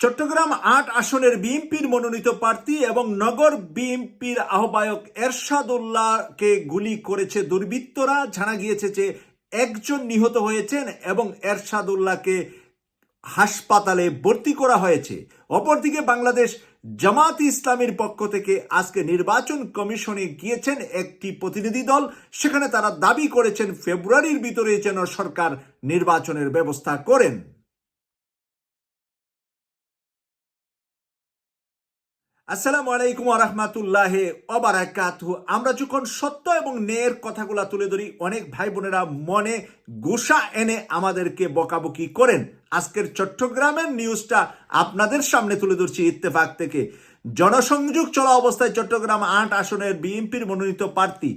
চট্টগ্রাম আট আসনের বিএনপির মনোনীত প্রার্থী এবং নগর বিএনপির আহ্বায়ক এরশাদুল্লাহকে গুলি করেছে দুর্বৃত্তরা। জানা গিয়েছে যে একজন নিহত হয়েছেন এবং এরশাদুল্লাহকে হাসপাতালে ভর্তি করা হয়েছে। অপরদিকে বাংলাদেশ জামাত ইসলামের পক্ষ থেকে আজকে নির্বাচন কমিশনে গিয়েছেন একটি প্রতিনিধি দল। সেখানে তারা দাবি করেছেন, ফেব্রুয়ারির ভিতরে যেন সরকার নির্বাচনের ব্যবস্থা করেন। আসসালামু আলাইকুম রহমাতুল্লাহ অবারাকাতু আমরা যখন সত্য এবং ন্যায়ের কথাগুলো তুলে ধরি, অনেক ভাই বোনেরা মনে গোসা এনে আমাদেরকে বকাবকি করেন। আজকের চট্টগ্রামের নিউজটা আপনাদের সামনে তুলে ধরছি ইত্তেফাক থেকে। জনসংযোগ চলা অবস্থায় চট্টগ্রাম আট আসনের বিএনপির মনোনীত প্রার্থী,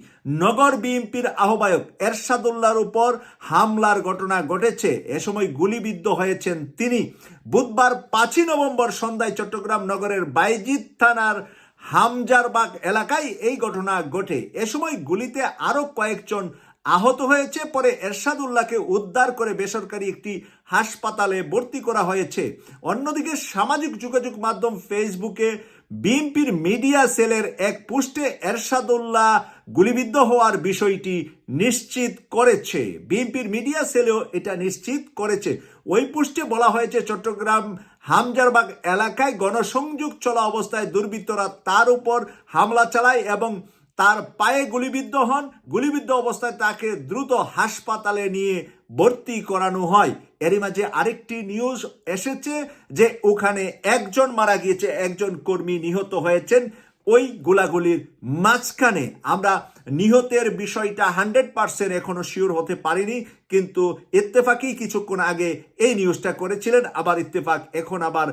নগর বিএনপির আহ্বায়ক এরশাদুল্লাহর উপর হামলার ঘটনা ঘটেছে। এ সময় গুলিবিদ্ধ হয়েছেন তিনি। বুধবার পাঁচই নভেম্বর সন্ধ্যায় চট্টগ্রাম নগরের বাইজিৎ থানার হামজারবাগ এলাকায় এই ঘটনা ঘটে। এ সময় গুলিতে আরও কয়েকজন আহত হয়েছে, পরে এরশাদুল্লাহকে উদ্ধার করে বেসরকারি একটি হাসপাতালে ভর্তি করা হয়েছে। অন্যদিকে সামাজিক যোগাযোগ মাধ্যম ফেসবুকে বিএনপির মিডিয়া সেলের এক পোস্টে এরশাদুল্লাহ গুলিবিদ্ধ হওয়ার বিষয়টি নিশ্চিত করেছে। বিএনপির মিডিয়া সেলেও এটা নিশ্চিত করেছে। ওই পোস্টে বলা হয়েছে, চট্টগ্রাম হামজারবাগ এলাকায় গণসংযোগ চলা অবস্থায় দুর্বৃত্তরা তার উপর হামলা চালায় এবং তার পায়ে গুলিবিদ্ধ হন। গুলিবিদ্ধ অবস্থায় তাকে দ্রুত হাসপাতালে নিয়ে ভর্তি করানো হয়। এরই মাঝে আরেকটি নিউজ এসেছে যে ওখানে একজন মারা গিয়েছে, একজন কর্মী নিহত হয়েছেন। ওই গোলাগুলির মাঝখানে আমরা নিহতের বিষয়টা হান্ড্রেড পার্সেন্ট এখনও শিওর হতে পারিনি, কিন্তু ইত্তেফাকই কিছুক্ষণ আগে এই নিউজটা করেছিলেন। আবার ইত্তেফাক এখন আবার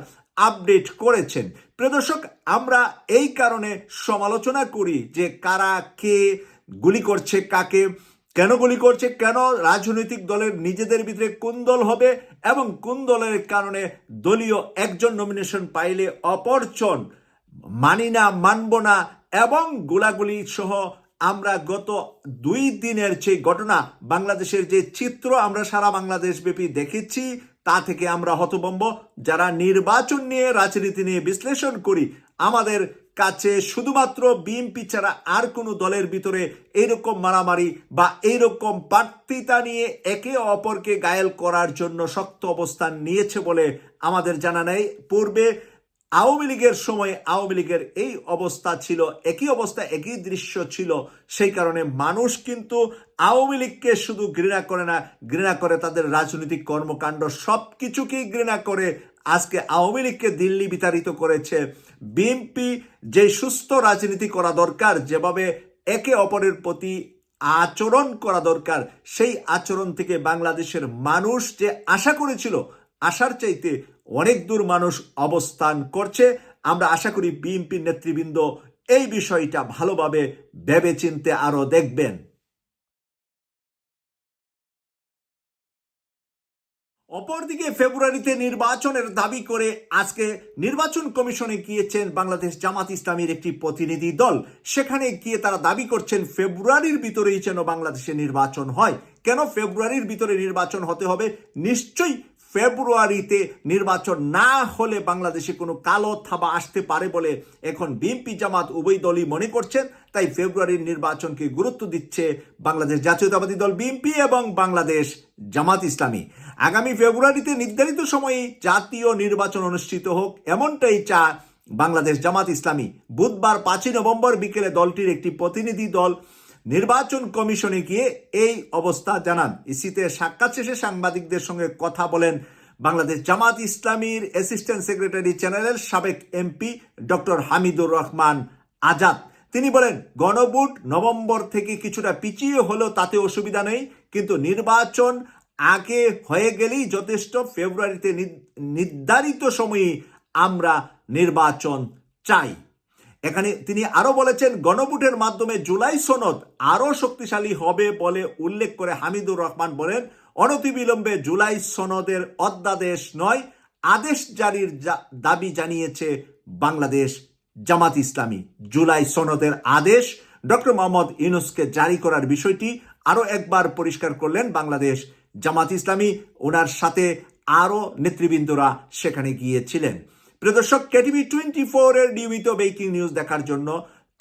আপডেট করেছেন। প্রদর্শক আমরা এই কারণে সমালোচনা করি যে কারা কে গুলি করছে, কাকে, কেন গুলি করছে, কেন রাজনৈতিক দলের নিজেদের ভিতরে কোন দল হবে এবং কোন দলের কারণে দলীয় একজন নমিনেশন পাইলে অপরজন মানি না, মানব না এবং গোলাগুলি সহ আমরা গত দুই দিনের যে ঘটনা, বাংলাদেশের যে চিত্র আমরা সারা বাংলাদেশ ব্যাপী দেখেছি তা থেকে আমরা হতবম্ব। যারা নির্বাচন নিয়ে রাজনীতি নিয়ে বিশ্লেষণ করি, আমাদের কাছে শুধুমাত্র বিএনপি ছাড়া আর কোনো দলের ভিতরে এইরকম মারামারি বা এইরকম প্রার্থিতা নিয়ে একে অপরকে গায়েল করার জন্য শক্ত অবস্থান নিয়েছে বলে আমাদের জানা নেই। পূর্বে আওয়ামী লীগের সময় আওয়ামী লীগের এই অবস্থা ছিল, একই অবস্থা, একই দৃশ্য ছিল। সেই কারণে মানুষ কিন্তু আওয়ামী লীগকে শুধু ঘৃণা করে না, ঘৃণা করে তাদের রাজনৈতিক কর্মকাণ্ড সব কিছুকেই ঘৃণা করে। আজকে আওয়ামী লীগকে দিল্লি বিতাড়িত করেছে। বিএনপি যে সুস্থ রাজনীতি করা দরকার, যেভাবে একে অপরের প্রতি আচরণ করা দরকার, সেই আচরণ থেকে বাংলাদেশের মানুষ যে আশা করেছিল, আশার চাইতে অনেক দূর মানুষ অবস্থান করছে। আমরা আশা করি বিএনপির নেতৃবৃন্দ এই বিষয়টা ভালোভাবে ভেবে চিনতে আরও দেখবেন। অপরদিকে ফেব্রুয়ারিতে নির্বাচনের দাবি করে আজকে নির্বাচন কমিশনে গিয়েছেন বাংলাদেশ জামাত ইসলামীর একটি প্রতিনিধি দল। সেখানে গিয়ে তারা দাবি করছেন, ফেব্রুয়ারির ভিতরেই যেন বাংলাদেশে নির্বাচন হয়। কেন ফেব্রুয়ারির ভিতরে নির্বাচন হতে হবে? নিশ্চয়ই ফেব্রুয়ারিতে নির্বাচন না হলে বাংলাদেশে কোনো কালো থাবা আসতে পারে বলে এখন বিএনপি জামাত উভয় দলই মনে করছেন তাই ফেব্রুয়ারির নির্বাচনকে গুরুত্ব দিচ্ছে বাংলাদেশ জাতীয়তাবাদী দল বিএনপি এবং বাংলাদেশ জামাত ইসলামী। আগামী ফেব্রুয়ারিতে নির্ধারিত সময়ে জাতীয় নির্বাচন অনুষ্ঠিত হোক এমনটাই চা বাংলাদেশ জামাত ইসলামী। বুধবার পাঁচই নভেম্বর বিকেলে দলটির একটি প্রতিনিধি দল নির্বাচন কমিশনে গিয়ে এই অবস্থা জানান। ইসিতে সাক্ষাৎ শেষে সাংবাদিকদের সঙ্গে কথা বলেন বাংলাদেশ জামাত ইসলামীর অ্যাসিস্ট্যান্ট সেক্রেটারি চ্যানেলের সাবেক এমপি ডক্টর হামিদুর রহমান আজাদ। তিনি বলেন, গণভোট নভেম্বর থেকে কিছুটা পিছিয়ে হলেও তাতে অসুবিধা নেই, কিন্তু নির্বাচন আগে হয়ে গেলেই যথেষ্ট। ফেব্রুয়ারিতে নির্ধারিত সময়ে আমরা নির্বাচন চাই। এখানে তিনি আরও বলেছেন, গণভোটের মাধ্যমে জুলাই সনদ আরও শক্তিশালী হবে বলে উল্লেখ করে হামিদুর রহমান বলেন, অনতিবিলম্বে জুলাই সনদের অধ্যাদেশ নয়, আদেশ জারির দাবি জানিয়েছে বাংলাদেশ জামাত ইসলামী। জুলাই সনদের আদেশ ডক্টর মোহাম্মদ ইউনুসকে জারি করার বিষয়টি আরও একবার পরিষ্কার করলেন বাংলাদেশ জামাত ইসলামী। ওনার সাথে আরও নেতৃবৃন্দরা সেখানে গিয়েছিলেন। প্রিয় দর্শক কেটিভি টোয়েন্টি ফোর এর নিয়মিত ব্রেকিং নিউজ দেখার জন্য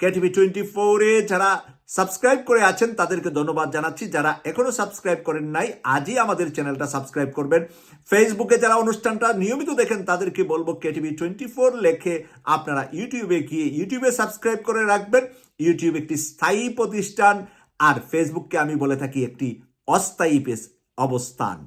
কেটিভি টোয়েন্টি ফোরে যারা সাবস্ক্রাইব করে আছেন, তাদেরকে ধন্যবাদ জানাচ্ছি। যারা এখনও সাবস্ক্রাইব করেন নাই, আজই আমাদের চ্যানেলটা সাবস্ক্রাইব করবেন। ফেসবুকে যারা অনুষ্ঠানটা নিয়মিত দেখেন, তাদেরকে বলব কেটিভি টোয়েন্টি ফোর লেখে আপনারা ইউটিউবে গিয়ে ইউটিউবে সাবস্ক্রাইব করে রাখবেন। ইউটিউব একটি স্থায়ী প্রতিষ্ঠান, আর ফেসবুককে আমি বলে থাকি একটি অস্থায়ী অবস্থান।